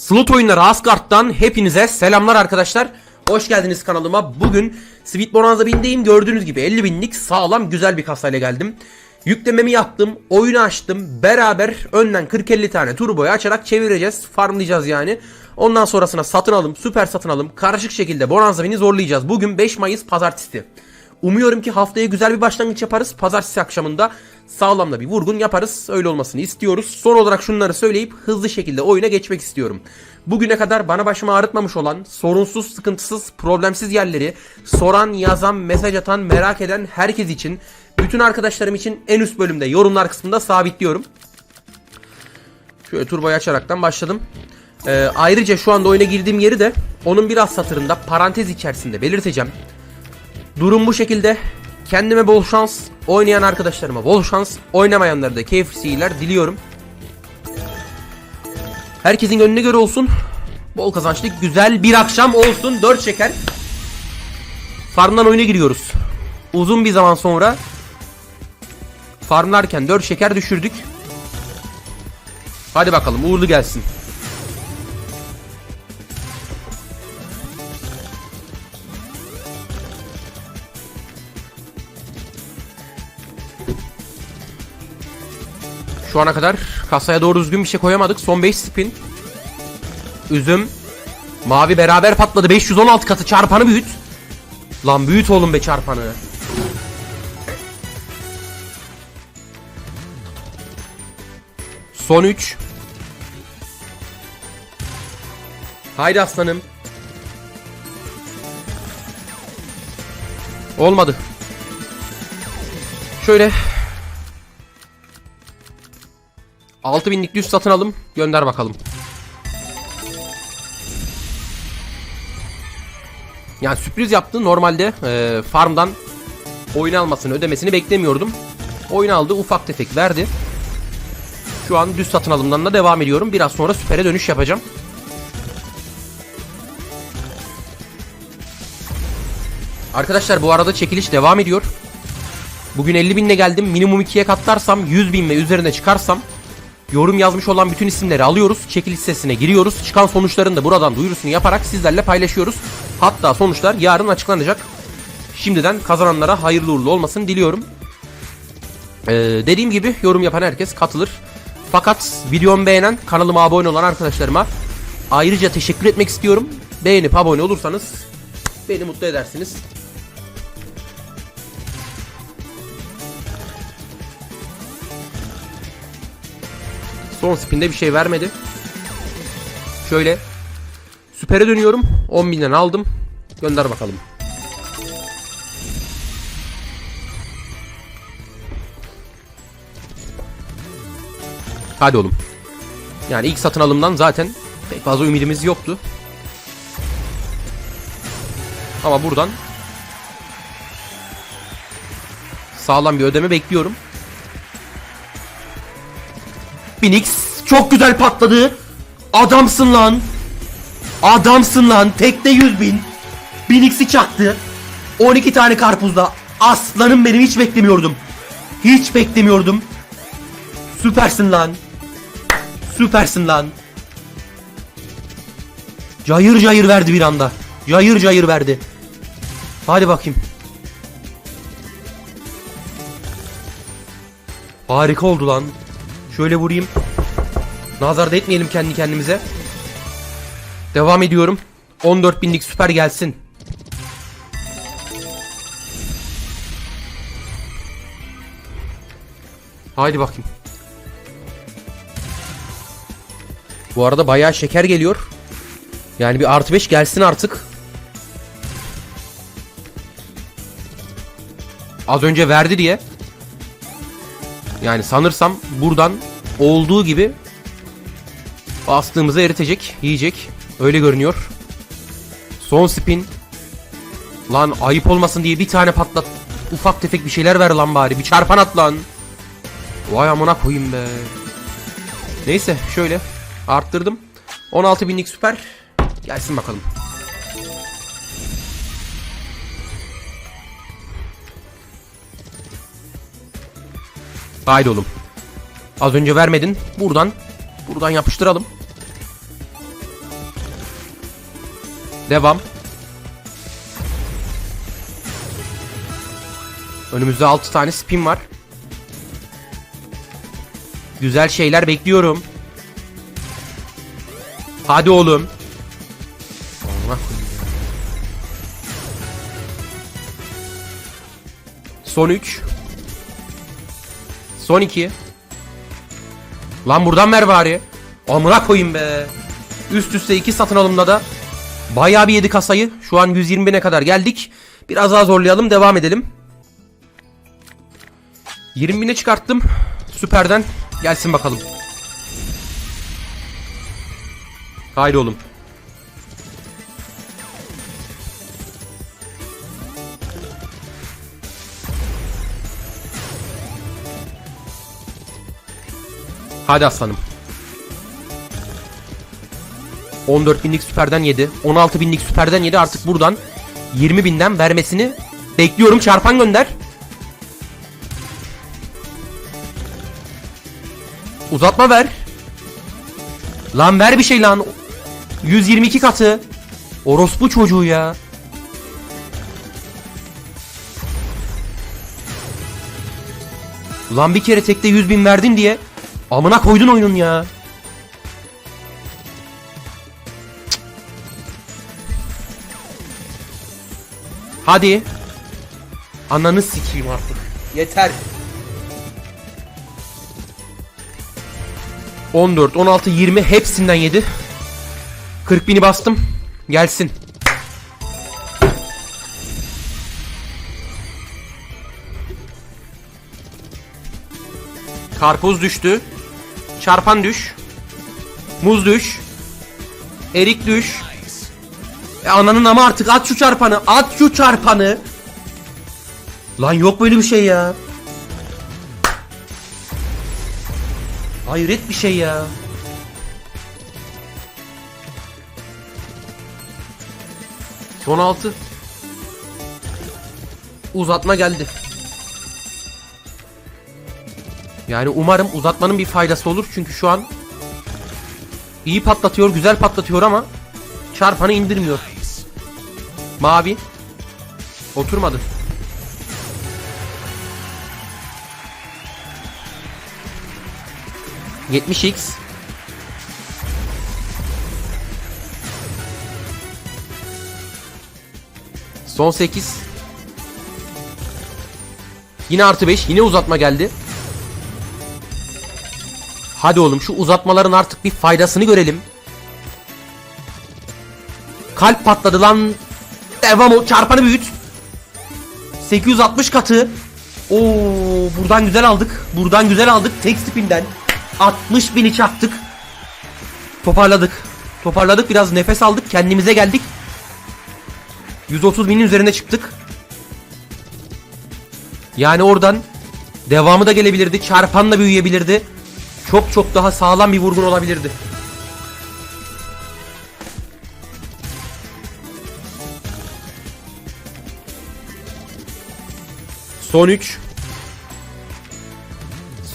Slot oyunları Asgard'dan hepinize selamlar arkadaşlar. Hoş geldiniz kanalıma. Bugün Sweet Bonanza bindeyim. Gördüğünüz gibi 50 binlik sağlam güzel bir kasayla geldim. Yüklememi yaptım. Oyunu açtım. Beraber önden 40-50 tane turboyu açarak çevireceğiz. Farmlayacağız yani. Ondan sonrasına satın alım, süper satın alım. Karışık şekilde Bonanza bini zorlayacağız. Bugün 5 Mayıs pazartesi. Umuyorum ki haftaya güzel bir başlangıç yaparız. Pazartesi akşamında sağlamla bir vurgun yaparız. Öyle olmasını istiyoruz. Son olarak şunları söyleyip hızlı şekilde oyuna geçmek istiyorum. Bugüne kadar bana başımı ağrıtmamış olan, sorunsuz, sıkıntısız, problemsiz yerleri soran, yazan, mesaj atan, merak eden herkes için, bütün arkadaşlarım için en üst bölümde yorumlar kısmında sabitliyorum. Şöyle turbayı açaraktan başladım. Ee, ayrıca şu anda oyuna girdiğim yeri de onun biraz satırında parantez içerisinde belirteceğim. Durum bu şekilde. Kendime bol şans, oynayan arkadaşlarıma bol şans, oynamayanlara da keyifli seyirler diliyorum. Herkesin gönlüne göre olsun. Bol kazançlı, güzel bir akşam olsun. 4 şeker. Farmdan oyuna giriyoruz. Uzun bir zaman sonra farmlarken 4 şeker düşürdük. Hadi bakalım uğurlu gelsin. Şu ana kadar kasaya doğru düzgün bir şey koyamadık. Son 5 spin. Üzüm. Mavi beraber patladı. 516 katı çarpanı büyüt. Lan büyüt oğlum be çarpanı. Son 3. Haydi aslanım. Olmadı. Şöyle 6000'lik düz satın alım. Gönder bakalım. Yani sürpriz yaptı. Normalde e, farmdan oyun almasını ödemesini beklemiyordum. Oyun aldı ufak tefek verdi. Şu an düz satın alımdan da devam ediyorum. Biraz sonra süpere dönüş yapacağım. Arkadaşlar bu arada çekiliş devam ediyor. Bugün 50 binle geldim. Minimum 2'ye katlarsam 100 bin ve üzerine çıkarsam yorum yazmış olan bütün isimleri alıyoruz. Çekiliş sitesine giriyoruz. Çıkan sonuçların da buradan duyurusunu yaparak sizlerle paylaşıyoruz. Hatta sonuçlar yarın açıklanacak. Şimdiden kazananlara hayırlı uğurlu olmasını diliyorum. Ee, dediğim gibi yorum yapan herkes katılır. Fakat videomu beğenen, kanalıma abone olan arkadaşlarıma ayrıca teşekkür etmek istiyorum. Beğenip abone olursanız beni mutlu edersiniz. Son spinde bir şey vermedi. Şöyle. Süpere dönüyorum. 10 binden aldım. Gönder bakalım. Hadi oğlum. Yani ilk satın alımdan zaten pek fazla ümidimiz yoktu. Ama buradan sağlam bir ödeme bekliyorum. Phoenix çok güzel patladı. Adamsın lan. Adamsın lan. Tekte 100 bin. Phoenix'i çaktı. 12 tane karpuzda. Aslanım benim hiç beklemiyordum. Hiç beklemiyordum. Süpersin lan. Süpersin lan. Cayır cayır verdi bir anda. Cayır cayır verdi. Hadi bakayım. Harika oldu lan. Şöyle vurayım. Nazar da etmeyelim kendi kendimize. Devam ediyorum. 14 binlik süper gelsin. Haydi bakayım. Bu arada bayağı şeker geliyor. Yani bir artı 5 gelsin artık. Az önce verdi diye. Yani sanırsam buradan olduğu gibi bastığımızı eritecek, yiyecek. Öyle görünüyor. Son spin. Lan ayıp olmasın diye bir tane patlat. Ufak tefek bir şeyler ver lan bari. Bir çarpan at lan. Vay amına koyayım be. Neyse şöyle arttırdım. 16 binlik süper. Gelsin bakalım. Haydi oğlum. Az önce vermedin. Buradan. Buradan yapıştıralım. Devam. Önümüzde 6 tane spin var. Güzel şeyler bekliyorum. Hadi oğlum. Allah. Son 3. Son 2. Lan buradan ver bari. Amına koyayım be. Üst üste 2 satın alımda da bayağı bir yedi kasayı. Şu an 120 bine kadar geldik. Biraz daha zorlayalım devam edelim. 20 bine çıkarttım. Süperden gelsin bakalım. Haydi oğlum. Hadi aslanım. 14 binlik süperden yedi. 16 binlik süperden yedi. Artık buradan 20 binden vermesini bekliyorum. Çarpan gönder. Uzatma ver. Lan ver bir şey lan. 122 katı. Orospu çocuğu ya. Ulan bir kere tekte 100 bin verdin diye amına koydun oyunun ya. Hadi. Ananı sikeyim artık. Yeter. 14, 16, 20 hepsinden yedi. 40 bini bastım. Gelsin. Karpuz düştü. Çarpan düş. Muz düş. Erik düş. E ananın ama artık at şu çarpanı. At şu çarpanı. Lan yok böyle bir şey ya. Hayret bir şey ya. Son altı. Uzatma geldi. Yani umarım uzatmanın bir faydası olur çünkü şu an iyi patlatıyor, güzel patlatıyor ama çarpanı indirmiyor. Mavi. Oturmadı. Yetmiş x Son 8 Yine artı 5 yine uzatma geldi Hadi oğlum şu uzatmaların artık bir faydasını görelim. Kalp patladı lan. Devam o çarpanı büyüt. 860 katı. Oo buradan güzel aldık. Buradan güzel aldık. Tek spinden. 60 bini çaktık. Toparladık. Toparladık biraz nefes aldık. Kendimize geldik. 130 binin üzerine çıktık. Yani oradan devamı da gelebilirdi. Çarpan da büyüyebilirdi. Çok çok daha sağlam bir vurgun olabilirdi. Son 3.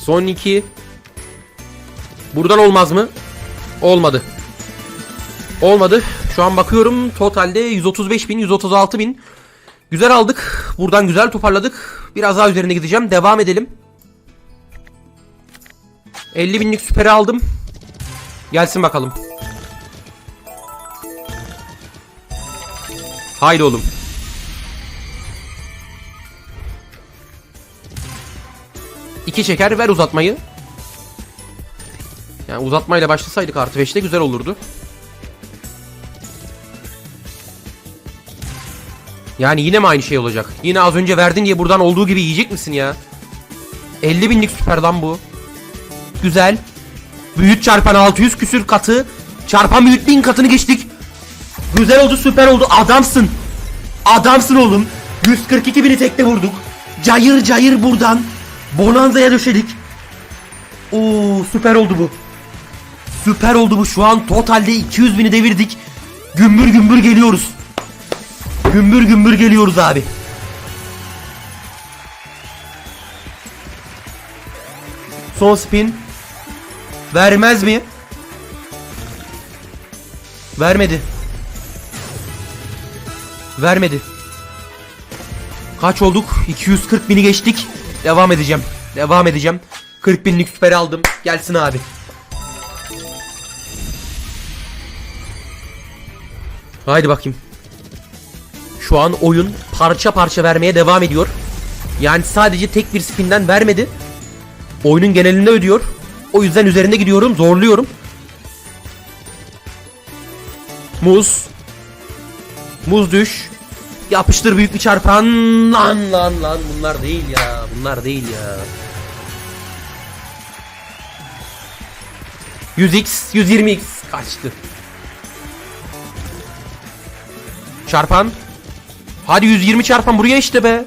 Son 2. Buradan olmaz mı? Olmadı. Olmadı. Şu an bakıyorum totalde 135 bin, 136 bin. Güzel aldık. Buradan güzel toparladık. Biraz daha üzerine gideceğim. Devam edelim. 50 binlik süperi aldım. Gelsin bakalım. Haydi oğlum. İki çeker ver uzatmayı. Yani uzatmayla başlasaydık artı 5'te güzel olurdu. Yani yine mi aynı şey olacak? Yine az önce verdin diye buradan olduğu gibi yiyecek misin ya? 50 binlik süper lan bu. Güzel. Büyük çarpan 600 küsür katı. Çarpan büyük bin katını geçtik. Güzel oldu süper oldu adamsın. Adamsın oğlum. 142 bini tekte vurduk. Cayır cayır buradan. Bonanza'ya döşedik. Oo süper oldu bu. Süper oldu bu. Şu an totalde 200 bini devirdik. Gümbür gümbür geliyoruz. Gümbür gümbür geliyoruz abi. Son spin. Vermez mi? Vermedi. Vermedi. Kaç olduk? 240 bini geçtik. Devam edeceğim. Devam edeceğim. 40 binlik süper aldım. Gelsin abi. Haydi bakayım. Şu an oyun parça parça vermeye devam ediyor. Yani sadece tek bir spinden vermedi. Oyunun genelinde ödüyor. O yüzden üzerinde gidiyorum, zorluyorum. Muz. Muz düş. Yapıştır büyük bir çarpan. Lan lan lan bunlar değil ya. Bunlar değil ya. 100x, 120x kaçtı. Çarpan. Hadi 120 çarpan buraya işte be.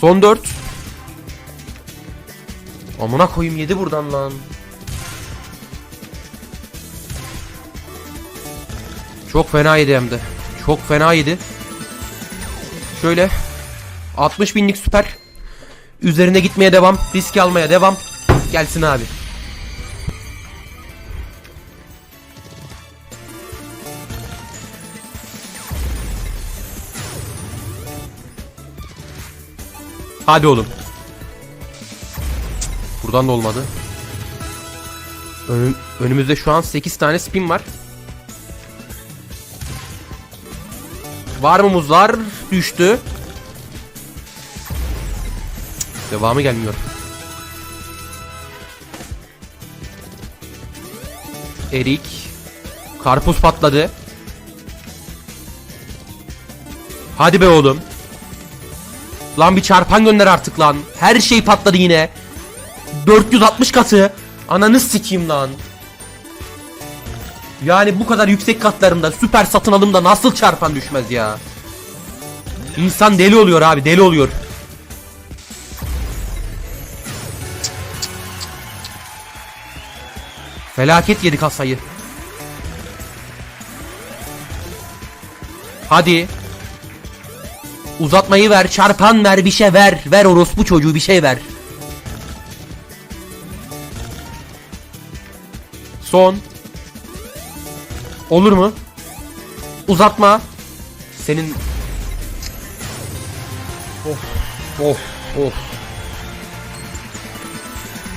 Son 4. Amına koyayım yedi buradan lan. Çok fena yedi hem de. Çok fena yedi. Şöyle 60 binlik süper. Üzerine gitmeye devam. Risk almaya devam. Gelsin abi. Hadi oğlum. Buradan da olmadı. Önüm, önümüzde şu an 8 tane spin var. Var mı muzlar? Düştü. Devamı gelmiyor. Erik. Karpuz patladı. Hadi be oğlum. Lan bir çarpan gönder artık lan. Her şey patladı yine. 460 katı. Ananı sikeyim lan. Yani bu kadar yüksek katlarında süper satın alımda nasıl çarpan düşmez ya. İnsan deli oluyor abi deli oluyor. Felaket yedi kasayı. Hadi. Uzatmayı ver, çarpan ver, bir şey ver. Ver orospu çocuğu bir şey ver. Son. Olur mu? Uzatma. Senin Of of of.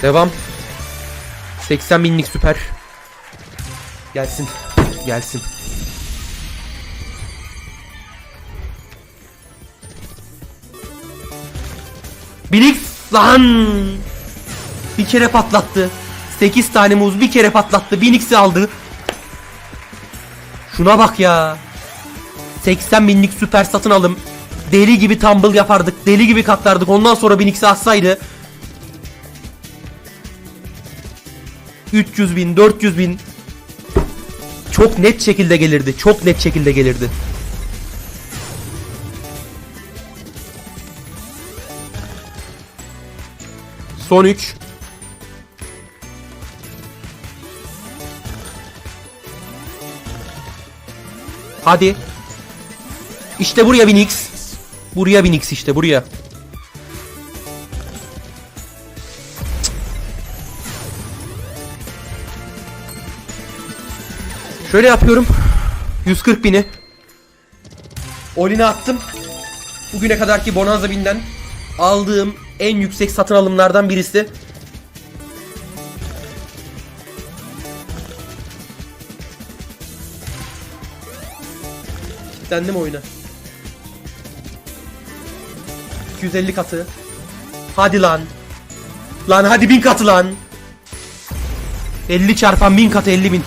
Devam. 80 binlik süper. Gelsin. Gelsin. Birik lan. Bir kere patlattı. 8 tane muz bir kere patlattı. Binix'i aldı. Şuna bak ya. 80 binlik süper satın alım. Deli gibi tumble yapardık. Deli gibi katlardık. Ondan sonra Binix'i atsaydı. 300 bin, 400 bin. Çok net şekilde gelirdi. Çok net şekilde gelirdi. Son 3. Hadi. İşte buraya bir Nix. Buraya bir Nix işte buraya. Şöyle yapıyorum. 140 bini. Oline attım. Bugüne kadarki Bonanza binden aldığım en yüksek satın alımlardan birisi. Kitlendim oyuna. 250 katı. Hadi lan. Lan hadi bin katı lan. 50 çarpan bin katı 50 bin.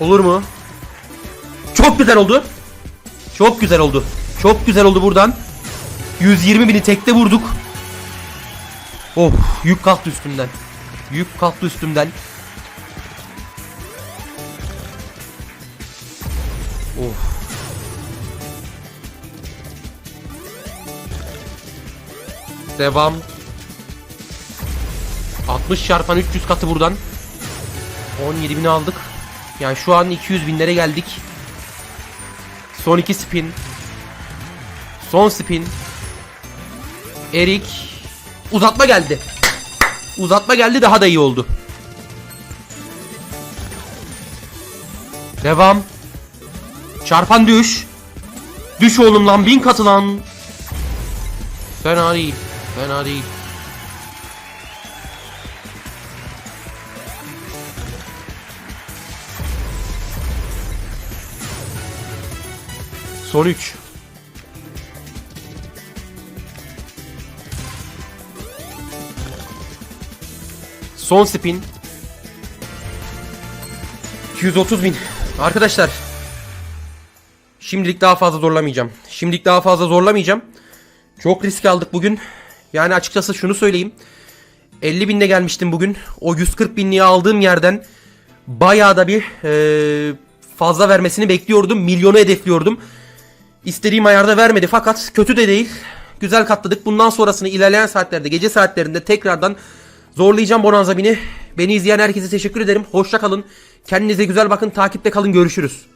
Olur mu? Çok güzel oldu. Çok güzel oldu. Çok güzel oldu buradan. 120 bini tekte vurduk. Of yük kalktı üstümden. Yük kalktı üstümden. Of. Devam. 60 çarpan 300 katı buradan. 17 bini aldık. Yani şu an 200 binlere geldik. Son 2 spin. Son spin. Erik. Uzatma geldi. Uzatma geldi daha da iyi oldu. Devam. Çarpan düş. Düş oğlum lan bin katı lan. Fena değil. Fena değil. Son 3. Son spin. 230 bin. Arkadaşlar. Şimdilik daha fazla zorlamayacağım. Şimdilik daha fazla zorlamayacağım. Çok risk aldık bugün. Yani açıkçası şunu söyleyeyim. 50 binle gelmiştim bugün. O 140 binliği aldığım yerden bayağı da bir eee, fazla vermesini bekliyordum. Milyonu hedefliyordum. İstediğim ayarda vermedi fakat kötü de değil. Güzel katladık. Bundan sonrasını ilerleyen saatlerde, gece saatlerinde tekrardan zorlayacağım Bonanza bini. Beni izleyen herkese teşekkür ederim. Hoşça kalın. Kendinize güzel bakın. Takipte kalın. Görüşürüz.